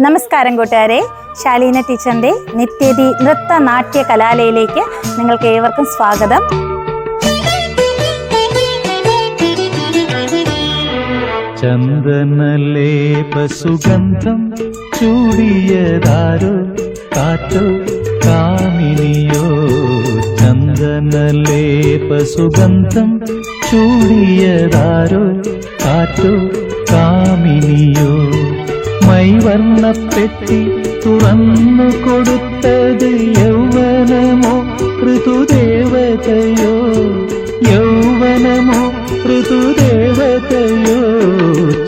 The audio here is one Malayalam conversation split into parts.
നമസ്കാരം കൂട്ടുകാരെ. ശാലീന ടീച്ചറിന്റെ നിത്യതി നൃത്ത നാട്യ കലാലയിലേക്ക് നിങ്ങൾക്ക് ഏവർക്കും സ്വാഗതം. ചന്ദനലേപസുഗന്ധം ചൂടിയതാരോ? കാറ്റോ? കാമിനിയോ? ചന്ദനലേപസുഗന്ധം ചൂടിയതാരോ? കാറ്റോ? കാമിനിയോ? മൈവർണപ്പെട്ടി തുറന്നു കൊടുത്തത് യൗവനമോ ഋതുദേവതയോ? യൗവനമോ ഋതുദേവതയോ?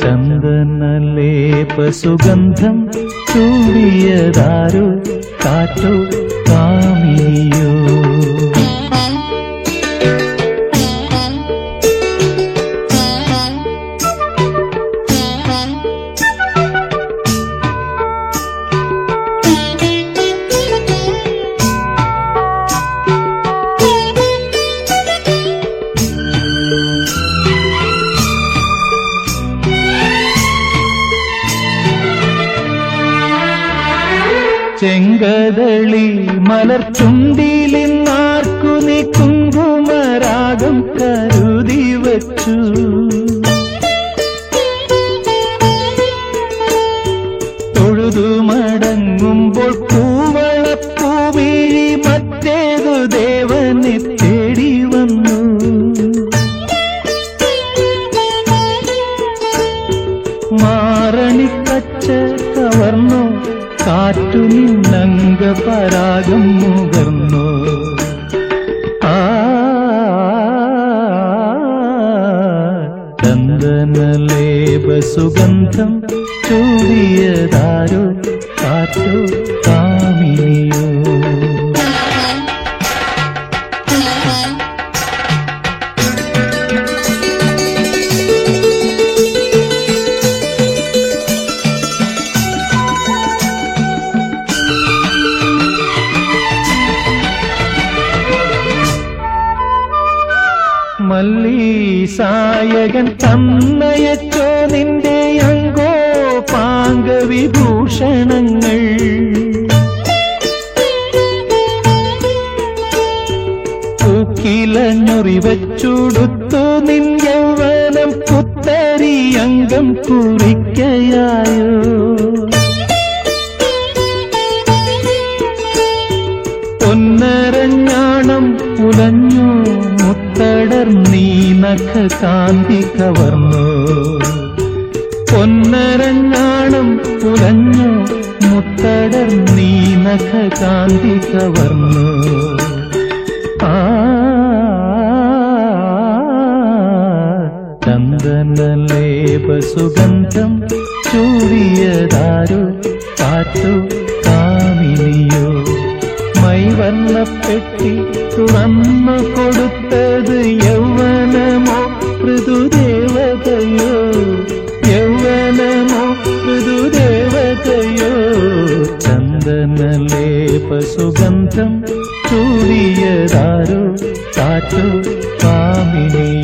ചന്ദനലേപസുഗന്ധം ചൂടിയതാരോ കാറ്റോ കാമിനിയോ ചെങ്കതളി മലർച്ചുണ്ടിലിന്നാർക്കു നീ കുങ്കുമരാഗം കരുതി കാറ്റു നിന്നംഗ പരാഗം മുകർന്നു. ആ ചന്ദനലേപ സുഗന്ധം ചൂടിയതാരോ കാറ്റോ കാമിനിയോ. മല്ലീസായകൻ തന്നയച്ചോ നിന്റെ അങ്കോ പാങ്ക വിഭൂഷണങ്ങൾ ൊറിവച്ചുടുത്തു യൗവനം പുത്തരി അംഗം കുറിക്കയായോ. പൊന്നരഞ്ഞാണം ഉലഞ്ഞു മുത്തടർ നീ നഖ കാന്തി കവർന്നു പൊന്നരങ്ങാണം പുലഞ്ഞു മുത്തടർ നീ നഖ കാന്തി കവർന്നു ആ ചന്ദനലേപ സുഗന്ധം ചൂടിയതാരു കാറ്റു കാമിനിയോ. മൈവർണപ്പെട്ടി തുറന്നു ചന്ദനലേപ സുഗന്ധം ചൂടിയതാരോ കാറ്റോ കാമിനിയോ